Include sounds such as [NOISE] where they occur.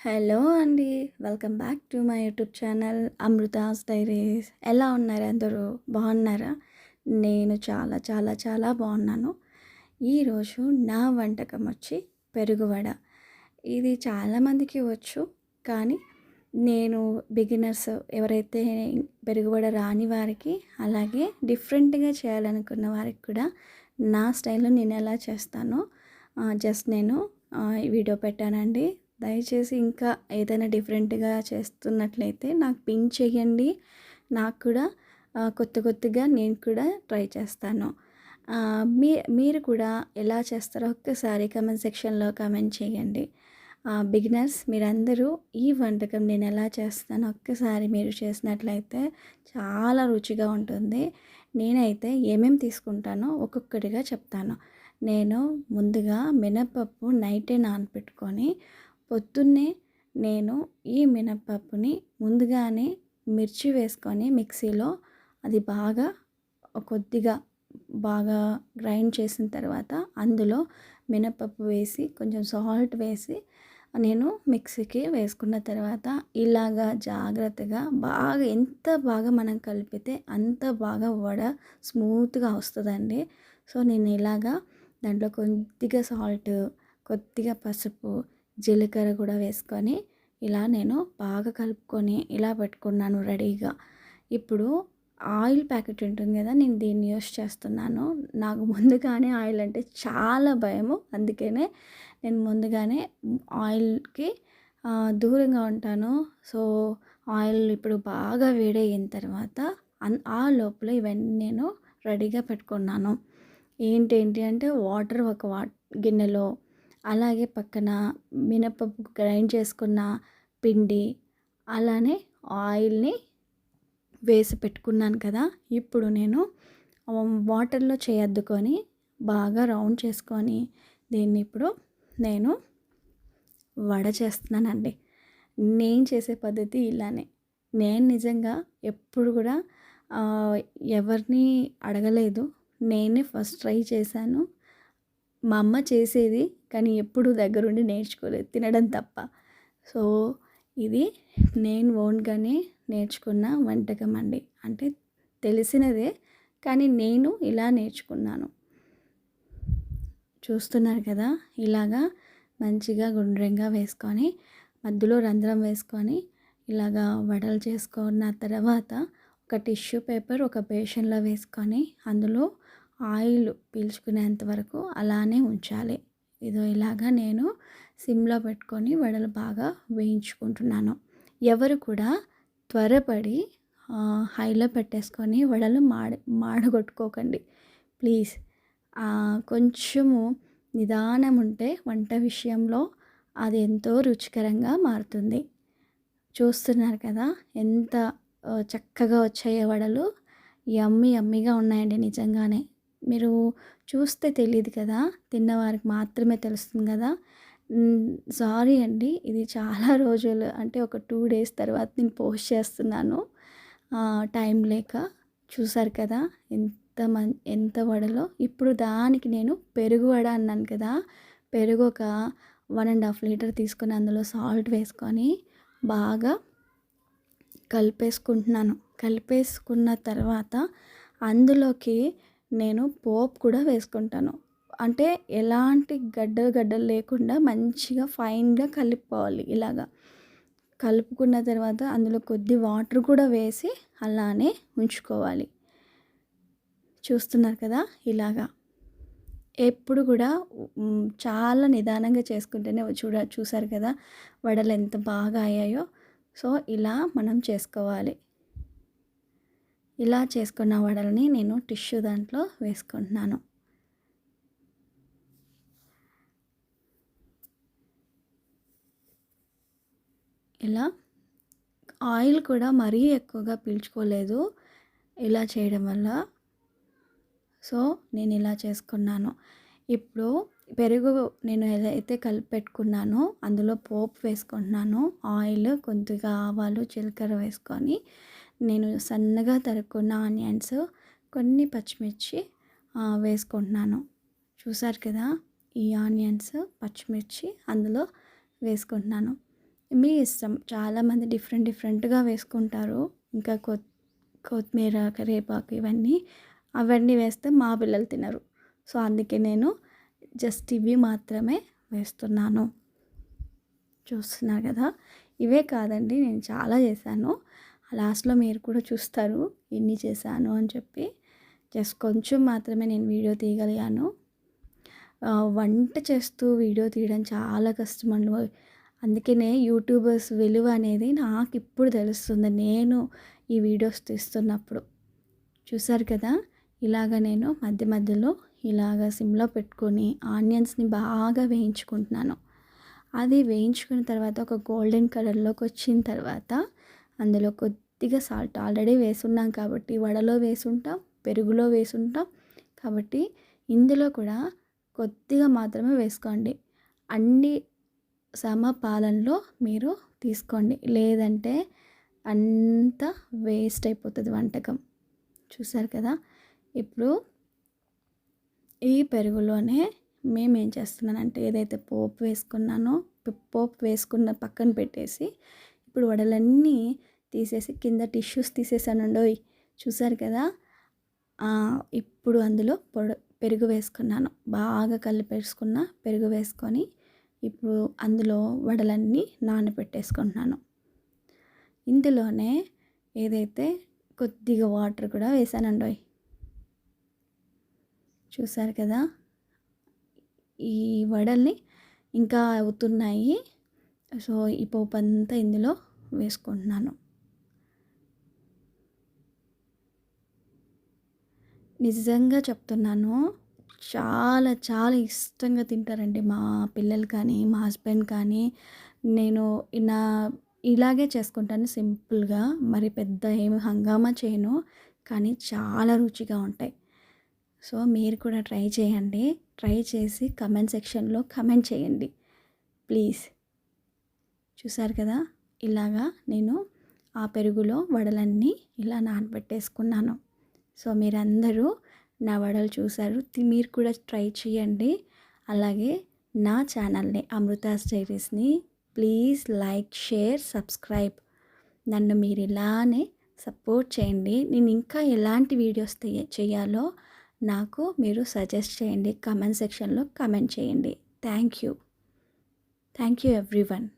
Hello అండి welcome back to my YouTube channel Amrutha's diaries ఎలా ఉన్నారు అందరూ? బాగున్నారా? నేను చాలా చాలా చాలా బాగున్నాను. ఈరోజు నా వంటకం వచ్చి పెరుగువడ ఇది చాలామందికి వచ్చు కానీ నేను బిగినర్స్ ఎవరైతే పెరుగువడ రాని వారికి అలాగే డిఫరెంట్గా చేయాలనుకున్న వారికి కూడా నా స్టైల్లో నేను ఎలా చేస్తానో జస్ట్ నేను వీడియో పెట్టానండి. దయచేసి ఇంకా ఏదైనా డిఫరెంట్గా చేస్తున్నట్లయితే నాకు పిన్ చేయండి. నాకు కూడా కొత్త కొత్తగా నేను కూడా ట్రై చేస్తాను. మీ మీరు కూడా ఎలా చేస్తారో ఒక్కసారి కమెంట్ సెక్షన్లో కమెంట్ చేయండి. బిగినర్స్ మీరందరూ ఈ వంటకం నేను ఎలా చేస్తానో ఒక్కసారి మీరు చేసినట్లయితే చాలా రుచిగా ఉంటుంది. నేనైతే ఏమేమి తీసుకుంటానో ఒక్కొక్కటిగా చెప్తాను. నేను ముందుగా మినపప్పు నైటే నానపెట్టుకొని పొద్దున్నే నేను ఈ మినప్పప్పుని ముందుగానే మిర్చి వేసుకొని మిక్సీలో అది బాగా కొద్దిగా బాగా గ్రైండ్ చేసిన తర్వాత అందులో మినపప్పు వేసి కొంచెం సాల్ట్ వేసి నేను మిక్సీకి వేసుకున్న తర్వాత ఇలాగా జాగ్రత్తగా బాగా ఎంత బాగా మనం కలిపితే అంత బాగా వడ స్మూత్గా వస్తుందండి. సో నేను ఇలాగా దాంట్లో కొద్దిగా సాల్ట్ కొద్దిగా పసుపు జీలకర్ర కూడా వేసుకొని ఇలా నేను బాగా కలుపుకొని ఇలా పెట్టుకున్నాను రెడీగా. ఇప్పుడు ఆయిల్ ప్యాకెట్ ఉంటుంది కదా నేను దీన్ని యూస్ చేస్తున్నాను. నాకు ముందుగానే ఆయిల్ అంటే చాలా భయము. అందుకనే నేను ముందుగానే ఆయిల్కి దూరంగా ఉంటాను. సో ఆయిల్ ఇప్పుడు బాగా వేడయిన తర్వాత ఆ లోపల ఇవన్నీ నేను రెడీగా పెట్టుకున్నాను. ఏంటేంటి అంటే వాటర్ ఒక వా గిన్నెలో అలాగే పక్కన మినపప్పు గ్రైండ్ చేసుకున్న పిండి అలానే ఆయిల్ని వేసి పెట్టుకున్నాను కదా. ఇప్పుడు నేను వాటర్లో చేయద్దుకొని బాగా రౌండ్ చేసుకొని దీన్ని ఇప్పుడు నేను వడ చేస్తున్నానండి. నేను చేసే పద్ధతి ఇలానే. నేను నిజంగా ఎప్పుడు కూడా ఎవరిని అడగలేదు. నేనే ఫస్ట్ ట్రై చేశాను. మా అమ్మ చేసేది కానీ ఎప్పుడు దగ్గరుండి నేర్చుకోలేదు. తినడం తప్ప. సో ఇది నేను ఓన్గానే నేర్చుకున్న వంటకం అండి. అంటే తెలిసినదే కానీ నేను ఇలా నేర్చుకున్నాను. చూస్తున్నారు కదా? ఇలాగా మంచిగా గుండ్రంగా వేసుకొని మధ్యలో రంధ్రం వేసుకొని ఇలాగా వడలు చేసుకున్న తర్వాత ఒక టిష్యూ పేపర్ ఒక బేషన్లో వేసుకొని అందులో ఆయిల్ పీల్చుకునేంత వరకు అలానే ఉంచాలి. ఇదో ఇలాగా నేను సిమ్లో పెట్టుకొని వడలు బాగా వేయించుకుంటున్నాను. ఎవరు కూడా త్వరపడి హైలో పెట్టేసుకొని వడలు మాడ మాడగొట్టుకోకండి. ప్లీజ్. కొంచెము నిదానం ఉంటే వంట విషయంలో అది ఎంతో రుచికరంగా మారుతుంది. చూస్తున్నారు కదా ఎంత చక్కగా వచ్చాయో వడలు. అమ్మి అమ్మిగా ఉన్నాయండి నిజంగానే. మీరు చూస్తే తెలియదు కదా తిన్నవారికి మాత్రమే తెలుస్తుంది కదా. సారీ అండి. ఇది చాలా [LAUGHS] రోజులు అంటే ఒక టూ డేస్ తర్వాత నేను పోస్ట్ చేస్తున్నాను. టైం లేక చూసారు కదా ఎంత మం ఎంత వడలో. ఇప్పుడు దానికి నేను పెరుగు వడ అన్నాను కదా పెరుగు ఒక వన్ అండ్ హాఫ్ లీటర్ తీసుకొని అందులో సాల్ట్ వేసుకొని బాగా కలిపేసుకుంటున్నాను. కలిపేసుకున్న తర్వాత అందులోకి నేను పోపు కూడా వేసుకుంటాను. అంటే ఎలాంటి గడ్డలు గడ్డలు లేకుండా మంచిగా ఫైన్గా కలుపుకోవాలి ఇలాగా. కలుపుకున్న తర్వాత అందులో కొద్ది వాటర్ కూడా వేసి అలానే ఉంచుకోవాలి. చూస్తున్నారు కదా ఇలాగా. ఎప్పుడు కూడా చాలా నిదానంగా చేసుకుంటేనే చూడ చూసారు కదా వడలు ఎంత బాగా అయ్యాయో. సో ఇలా మనం చేసుకోవాలి. ఇలా చేసుకున్న వడలని నేను టిష్యూ దాంట్లో వేసుకుంటున్నాను. ఇలా ఆయిల్ కూడా మరీ ఎక్కువగా పీల్చుకోలేదు ఇలా చేయడం వల్ల. సో నేను ఇలా చేసుకున్నాను. ఇప్పుడు పెరుగు నేను ఏదైతే కలిపి పెట్టుకున్నానో అందులో పోపు వేసుకుంటున్నాను. ఆయిల్ కొద్దిగా ఆవాలు జీలకర్ర వేసుకొని నేను సన్నగా తరుక్కున్న ఆనియన్స్ కొన్ని పచ్చిమిర్చి వేసుకుంటున్నాను. చూసారు కదా ఈ ఆనియన్స్ పచ్చిమిర్చి అందులో వేసుకుంటున్నాను. మీ ఇష్టం. చాలామంది డిఫరెంట్ డిఫరెంట్గా వేసుకుంటారు. ఇంకా కొత్ కొత్తిమీర కరివేపాకు ఇవన్నీ అవన్నీ వేస్తే మా పిల్లలు తినరు. సో అందుకే నేను జస్ట్ ఇవి మాత్రమే వేస్తున్నాను. చూస్తున్నారు కదా ఇవే కాదండి నేను చాలా చేశాను. లాస్ట్లో మీరు కూడా చూస్తారు ఎన్ని చేశాను అని చెప్పి. జస్ట్ కొంచెం మాత్రమే నేను వీడియో తీయగలిగాను. వంట చేస్తూ వీడియో తీయడం చాలా కష్టం అండి అందుకనే యూట్యూబర్స్ విలువ అనేది నాకు ఇప్పుడు తెలుస్తుంది. నేను ఈ వీడియోస్ తీస్తున్నప్పుడు. చూసారు కదా? ఇలాగ నేను మధ్య మధ్యలో ఇలాగ సిమ్లో పెట్టుకొని ఆనియన్స్ని బాగా వేయించుకుంటున్నాను. అది వేయించుకున్న తర్వాత ఒక గోల్డెన్ కలర్లోకి వచ్చిన తర్వాత అందులో కొద్దిగా సాల్ట్ ఆల్రెడీ వేసున్నాం కాబట్టి వడలో వేసుంటాం పెరుగులో వేసుంటాం కాబట్టి ఇందులో కూడా కొద్దిగా మాత్రమే వేసుకోండి. అన్ని సమపాలనలో మీరు తీసుకోండి. లేదంటే అంత వేస్ట్ అయిపోతుంది వంటకం. చూసారు కదా? ఇప్పుడు ఈ పెరుగులోనే మేము ఏం చేస్తున్నానంటే ఏదైతే పోపు వేసుకున్నానో పోపు వేసుకున్న పక్కన పెట్టేసి ఇప్పుడు వడలన్నీ తీసేసి కింద టిష్యూస్ తీసేసానండి చూసారు కదా? ఇప్పుడు అందులో పొడ పెరుగు వేసుకున్నాను. బాగా కలిపేసుకున్న పెరుగు వేసుకొని ఇప్పుడు అందులో వడలన్నీ నానబెట్టేసుకుంటున్నాను ఇందులోనే ఏదైతే కొద్దిగా వాటర్ కూడా వేసానండి చూసారు కదా? ఈ వడల్ని ఇంకా అవుతున్నాయి సో ఈ పోపు అంతా ఇందులో వేసుకుంటున్నాను. నిజంగా చెప్తున్నాను చాలా చాలా ఇష్టంగా తింటారండి మా పిల్లలు కానీ మా హస్బెండ్ కానీ. నేను నా ఇలాగే చేసుకుంటాను సింపుల్గా మరి పెద్ద ఏమి హంగామా చేయను కానీ చాలా రుచిగా ఉంటాయి. సో మీరు కూడా ట్రై చేయండి ట్రై చేసి కమెంట్ సెక్షన్లో కమెంట్ చేయండి. ప్లీజ్. చూసారు కదా? ఇలాగా నేను ఆ పెరుగులో వడలన్నీ ఇలా నానబెట్టేసుకున్నాను. సో మీరందరూ నా వడలు చూసారు. మీరు కూడా ట్రై చేయండి. అలాగే నా ఛానల్ని అమృతా స్టైరీస్ని ప్లీజ్ లైక్ షేర్ సబ్స్క్రైబ్. నన్ను మీరు ఇలానే సపోర్ట్ చేయండి. నేను ఇంకా ఎలాంటి వీడియోస్ చేయాలో నాకు మీరు సజెస్ట్ చేయండి. కమెంట్ సెక్షన్లో కమెంట్ చేయండి. Thank you. Thank you everyone.